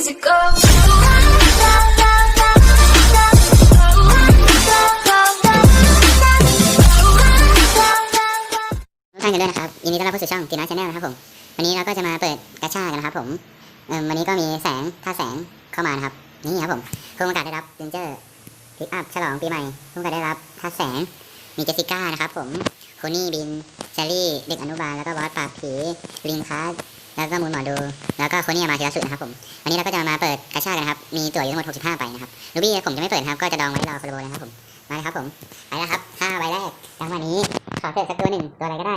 easy go. ท่านกันด้วยนะครับยินดีต้อนรับเข้าสู่ช่องตีน้อยชาแนลนะครับผมวันนี้เราก็จะมาเปิดกาชากันนะครับผมวันนี้ก็มีแสงท่าแสงเข้ามานะครับนี่ครับผมผู้ประกาศได้รับเรนเจอร์พิกอัพฉลองปีใหม่ผู้ประกาศได้รับท่าแสงมีเจสสิก้านะครับผมโคนี่บินเชอรี่เด็กอนุบาลแล้วก็บอสปราบผีลิงคัส แล้วก็มูลหมอดู แล้วก็โคนี่มาทีละสุดนะครับผมวันนี้เราก็จะมาเปิดกาชากันะครับ มีตั๋วอยู่ทั้งหมด 65ใบนะครับ ลูบี้ผมจะไม่เปิดครับ ก็จะดองไว้รอคอร์โบนะครับผม มาเลยครับผม ไปแล้วครับห้าใบแรกจังหวะนี้ ขอเปิดสักตัวหนึ่งตัวอะไรก็ได้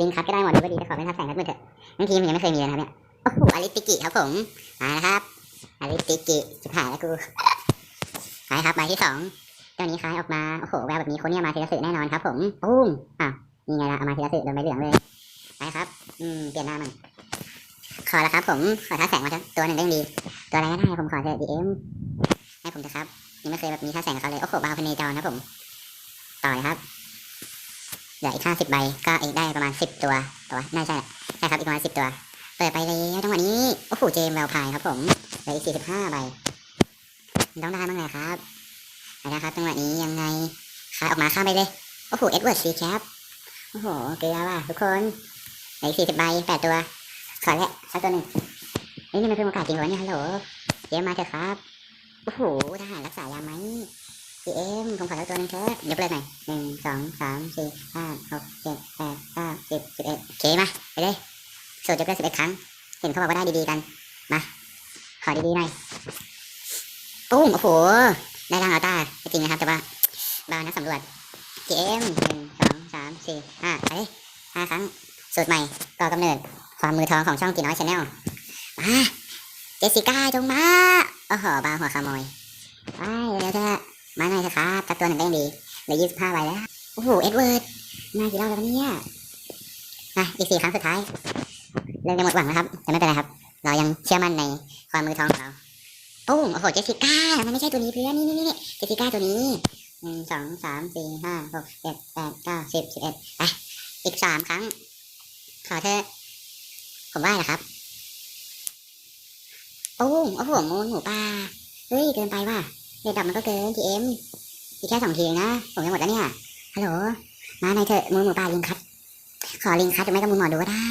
ลิงคัดก็ได้หมดดูก็ดีแต่ขอเป็นทับแสงทับมือเถอะทั้งทีมยังไม่เคยมีเลยนะครับเนี่ย โอ้โหอลิติกิครับผม มาแล้วครับอลิติกิจิบหายแล้วกูไปครับใบที่สองตัวนี้คล้ายออกมา โอ้โห แววแบบนี้คนเนี่ยมาทีละสื่อแน่นอนครับผมปุ้มอ้าวนี่ไงล่ะเอามาทีละสื่อโดนใบเหลืองเลยไปครับ อืม เปลี่ยนหน้ามัน ขอแล้วครับ ผมขอท่าแสงมาเถอะตัวหนึ่งได้ดี ตัวอะไรก็ได้ผมขอเถอะดีเอ็มให้ผมเถอะครับยังไม่เคยแบบมีท่าแสงกับเขาเลยโอ้โหบาวพเนจรครับผม ต่อเลยครับเหลืออีกห้าสิบใบก็อีกได้ประมาณสิบตัวตัวน่าใช่แหละใช่ครับอีกประมาณสิบตัวเปิดไปแล้วจังหวะนี้โอ้โหเจมส์แววพายครับ ผมเหลืออีกสี่สิบห้าใบต้องได้บ้างแหละครับไปนะครับจังหวะนี้ยังไงคายออกมาข้ามไปเลยโอ้โหเอ็ดเวิร์ดซีแคปโอ้โหเกลือว่ะทุกคนเหลืออีกสี่สิบใบแปดตัว ขอแหละสักตัวหนึ่งนี่นี่มันเป็นโอกาสจริงเหรอเนี่ยฮัลโหลเจมมาเถอะครับโอ้โหทหารรักษายามไหมพีเอ็มผมขอสักตัวหนึงเถอะยกเลิกหน่อยหนึ่งสองสามสี่ห้าหกเจ็ดแปดเก้าสิบสิบเอ็ดโอเคมาไปเลยสูตรยกเลิกสิบเอ็ดครั้ง เห็นเขาบอกว่าได้ดีๆกันมาขอดีๆหน่อยปุ้มโอ้โหได้ร่างอัลต้าจริงนะครับแต่ว่าบานักสำรวจเกมหนึ่งสองสามสี่ห้าไปเลยห้าครั้งสูตรใหม่ก่อกำเนิดความมือทองของช่องตีน้อยชาแนลมาเจสสิก้าจงมาโอ้โหบาหัวขโมยไปเร็วเถอะมาหน่อยเถอะครับตักตัวหนึ่งได้ยังดีเหลือยี่สิบห้าใบแล้วโอ้โหเอ็ดเวิร์ดมากี่รอบแล้วเนี่ยมาอีกสี่ครั้งสุดท้ายเริ่มจะหมดหวังแล้วครับแต่ไม่เป็นไรครับ เรายังเชื่อมั่นในความมือทองของเราปุ้งโอ้โหเจสสิก้ามันไม่ใช่ตัวนี้เพื่อนนี่นี่นี่เจสสิก้าตัวนี้หนึ่งสองสามสี่ห้าหกเจ็ดแปดเก้าสิบสิบเอ็ดไปอีกสามครั้งขอเธอะ ผมว่านะครับปุ้งโอ้โหมูนหมูป่าเฮ้ยเกินไปว่ะเด็ดดับมันก็เกินทีเอ็มอีกแค่สองทีนะ ผมจะหมดแล้วเนี่ยฮัลโหลมาในเถอะมือหมูป่าลิงคัด ขอลิงคัดหรือไม่ก็มือหมอดูก็ได้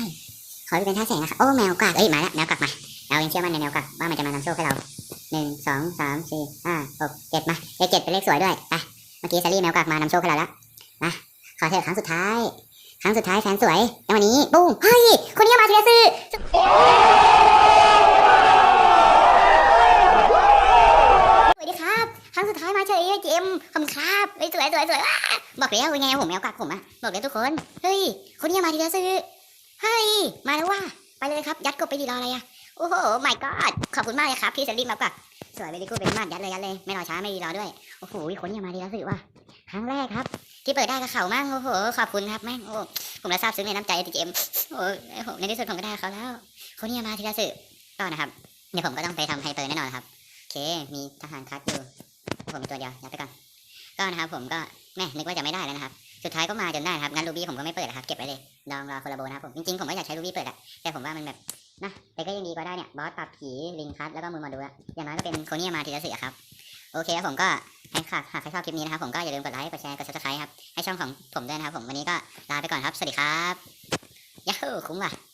ขอเป็นท่าแสงนะครับโอ้แมวกักเอ้ยมาแล้วแมวกักมาเรายังเชื่อมั่นในแมวกักว่ามันจะมานำโชคให้เราหนึ่งสองสามสี่ห้าหกเจ็ดมาเลขเจ็ดเป็นเลขสวยด้วยไปเมื่อกี้ซารี่แมวกักมานำโชคให้เราแล้วมาขอเถอะครั้งสุดท้าย ครั้งสุดท้ายแฟนสวยในวันนี้ปุ้งเฮ้ยคนนี้มาทีละซื้อสวัสดีครับ ครั้งสุดท้ายมาเฉยเจมขอบคุณครับเฮ้ยสวยสวยสวยว้าบอกแล้วเป็นไงผมแมวกัดผมอะบอกแล้วทุกคนเฮ้ยคนนี้มาทีละซื้อเฮ้ยมาแล้วว่าไปเลยครับยัดกบไปดีรออะไรอะโอ้โห my god ขอบคุณมากเลยครับพี่สลิมแมวกัดสวยไปดีกูเป็นมาดยัดเลยยัดเลยไม่รอช้าไม่ดีรอด้วยโอ้โหคนนี้มาทีและซื้อว่ะครั้งแรกครับ ที่เปิดได้กับเขามั่งโอ้โหขอบคุณครับแม่งโอ้ผมละซาบซึ้งในน้ำใจทีเจมโอ้โหในที่สุดผมก็ได้เขาแล้วคนนี้มาทีละซื้อก็นะครับเดี๋ยวผมก็ต้องไปทำไฮเปอร์แน่นอนครับโอเค มีทหารคัดอยู่ผมมีตัวเดียวยัดไปก่อนก็นะครับ ผมก็แม่นึกว่าจะไม่ได้แล้วนะครับสุดท้ายก็มาจนได้ครับงั้นรูบี้ผมก็ไม่เปิดครับเก็บไว้เลยลองรอคนละโบนะครับผมจริงๆผมก็อยากใช้รูบี้เปิดอะแต่ผมว่ามันแบบนะแต่ก็ยังดีกว่าได้เนี่ยบอสปรับผีลิงคัสแล้วก็มือมาดูอะอย่างน้อยก็เป็นโคเนียมาทีละสือครับ โอเคครับผมก็ให้ค่ะหากใครชอบคลิปนี้นะครับผมก็อย่าลืมกดไลค์กดแชร์กดซับสไครต์ครับให้ช่องของผมด้วยนะครับผมวันนี้ก็ลาไปก่อนครับสวัสดีครับยาฮูคุ้มว่ะ